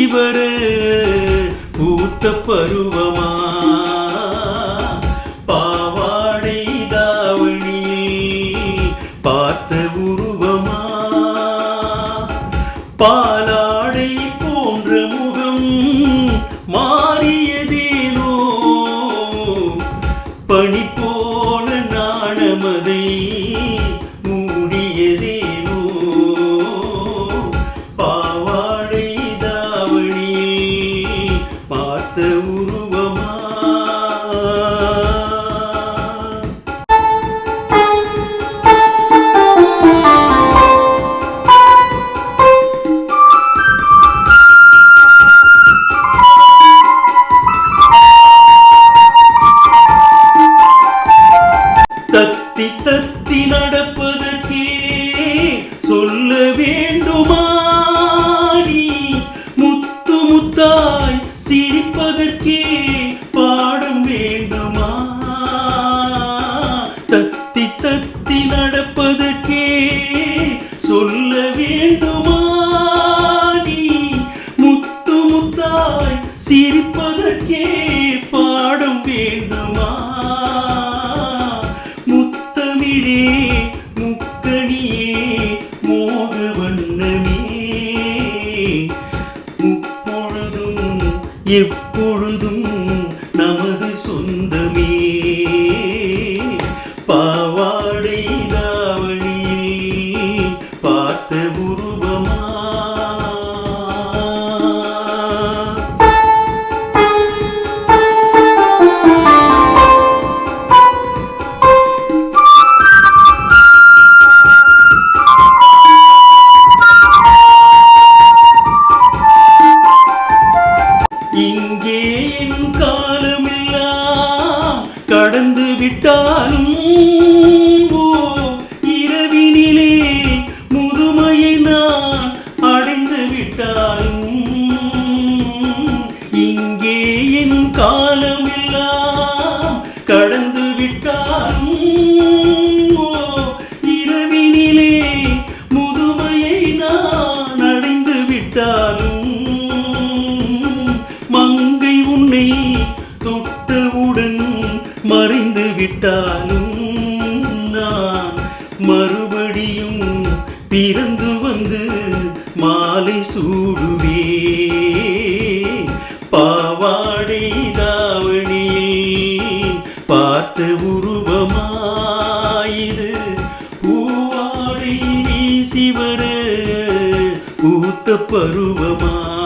இவரே பூத்த பருவமா? பாவாடை தாவணியில் பார்த்த உருவமா? பாலாடை போன்ற முகம் மாறிய உருவமா முகிலே முக்கணியே மோக வண்ணமே. முப்பொழுதும் எப்ப பருவமா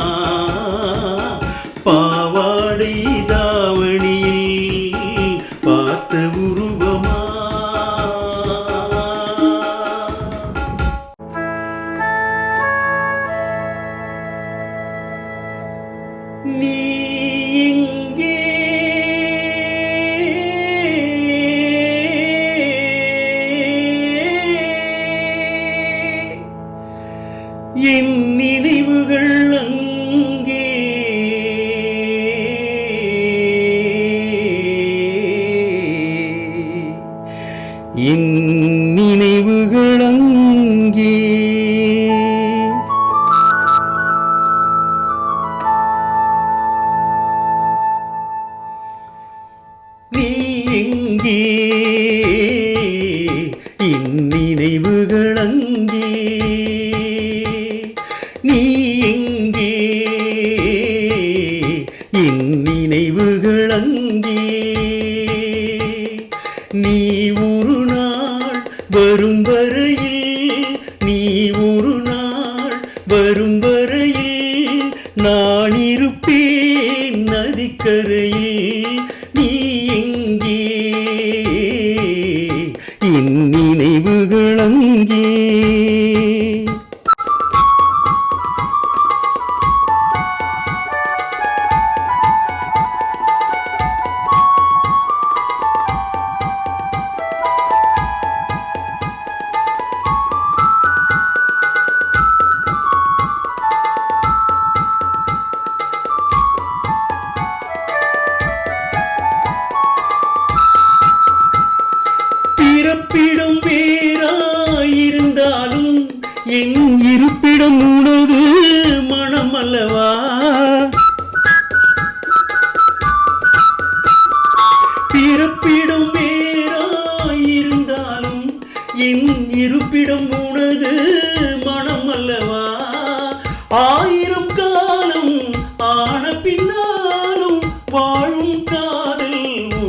என் நினைவுகளங்கே நீ எங்கே வரும் வரையில் நீ ஒரு நாள் வரும் வரையில் நான் இருப்பேன் நதிக்கரையில். நீ எங்கே? என் நினைவுகள் அங்கே.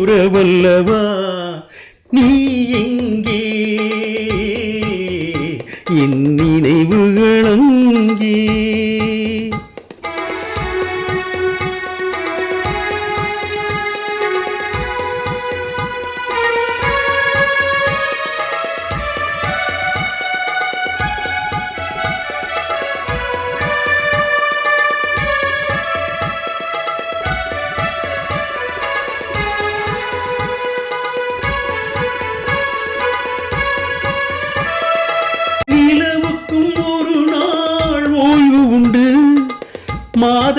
கூற வல்லவா நீ எங்கே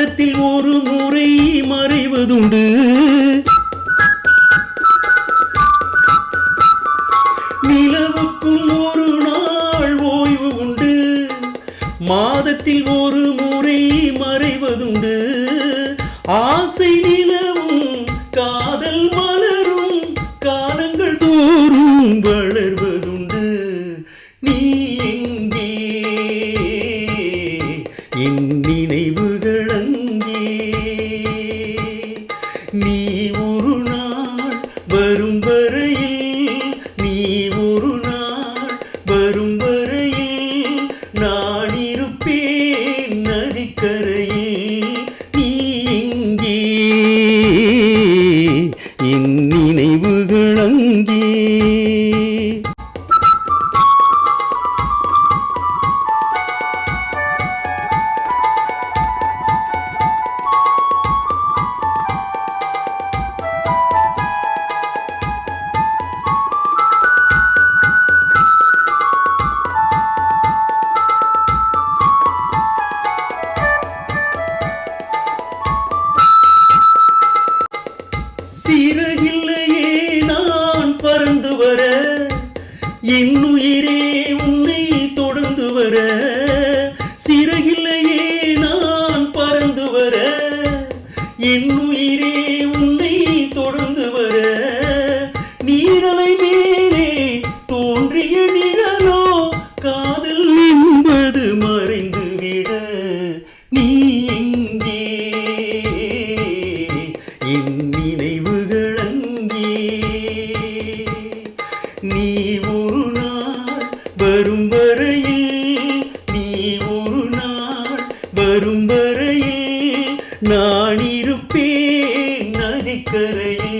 மாதத்தில் ஒரு முறை மறைவதுண்டு. நிலவுக்கும் ஒரு நாள் ஓய்வு உண்டு. மாதத்தில் ஒரு முறை மறைவதுண்டு. ஆசை நிலவும் காதல் மலரும் காலங்கள் தோறும் வளர்வு இங்கே என் நினைவுகள் அங்கே நீ ஒரு நாள் வரும் வரையில் நீ நான் இருப்பேன் நதிக்கரையில்.